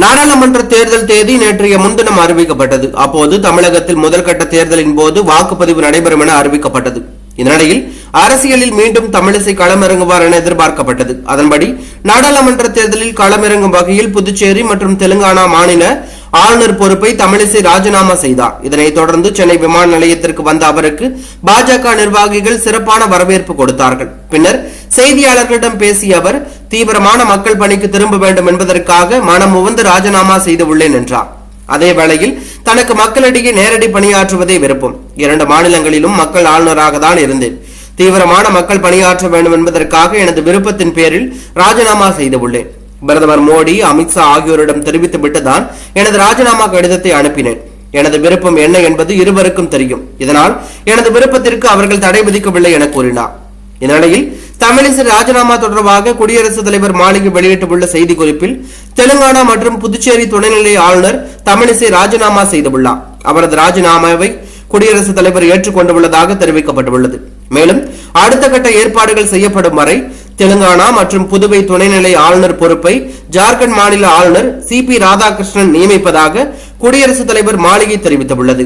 நாடாளுமன்ற தேர்தல் தேதி நேற்றைய முன்தினம் அறிவிக்கப்பட்டது. அப்போது தமிழகத்தில் முதல்கட்ட தேர்தலின் போது வாக்குப்பதிவு நடைபெறும் என அறிவிக்கப்பட்டது. இதனிடையில் அரசியலில் மீண்டும் தமிழிசை களமிறங்குவார் என எதிர்பார்க்கப்பட்டது. அதன்படி நாடாளுமன்ற தேர்தலில் களமிறங்கும் வகையில் புதுச்சேரி மற்றும் தெலுங்கானா மாநில ஆளுநர் பொறுப்பை தமிழிசை ராஜினாமா செய்தார். இதனைத் தொடர்ந்து சென்னை விமான நிலையத்திற்கு வந்த அவருக்கு பாஜக நிர்வாகிகள் சிறப்பான வரவேற்பு கொடுத்தார்கள். பின்னர் செய்தியாளர்களிடம் பேசிய அவர் தீவிரமான மக்கள் பணிக்கு திரும்ப வேண்டும் என்பதற்காக மனம் உவந்து ராஜினாமா செய்து உள்ளேன் என்றார். அதே வேளையில் தனக்கு மக்களிடையே நேரடி பணியாற்றுவதே விருப்பம். இரண்டு மாநிலங்களிலும் மக்கள் ஆளுநராக தான் இருந்தேன். தீவிரமான மக்கள் பணியாற்ற வேண்டும் என்பதற்காக எனது விருப்பத்தின் பேரில் ராஜினாமா செய்து உள்ளேன். பிரதமர் மோடி அமித்ஷா ஆகியோரிடம் தெரிவித்துவிட்டு தான் எனது ராஜினாமா கடிதத்தை அனுப்பினேன். எனது விருப்பம் என்ன என்பது இருவருக்கும் தெரியும். இதனால் எனது விருப்பத்திற்கு அவர்கள் தடை விதிக்கவில்லை என கூறினார். இந்நிலையில் தமிழிசை ராஜினாமா தொடர்பாக குடியரசுத் தலைவர் மாளிகை வெளியிட்டுள்ள செய்திக்குறிப்பில் தெலுங்கானா மற்றும் புதுச்சேரி துணைநிலை ஆளுநர் தமிழிசை ராஜினாமா செய்துள்ளார். அவரது ராஜினாமாவை குடியரசுத் தலைவர் ஏற்றுக்கொண்டுள்ளதாக தெரிவிக்கப்பட்டுள்ளது. மேலும் அடுத்த கட்ட ஏற்பாடுகள் செய்யப்படும் வரை தெலுங்கானா மற்றும் புதுவை துணைநிலை ஆளுநர் பொறுப்பை ஜார்க்கண்ட் மாநில ஆளுநர் சி பி ராதாகிருஷ்ணன் நியமிப்பதாக குடியரசுத் தலைவர் மாளிகை தெரிவித்துள்ளது.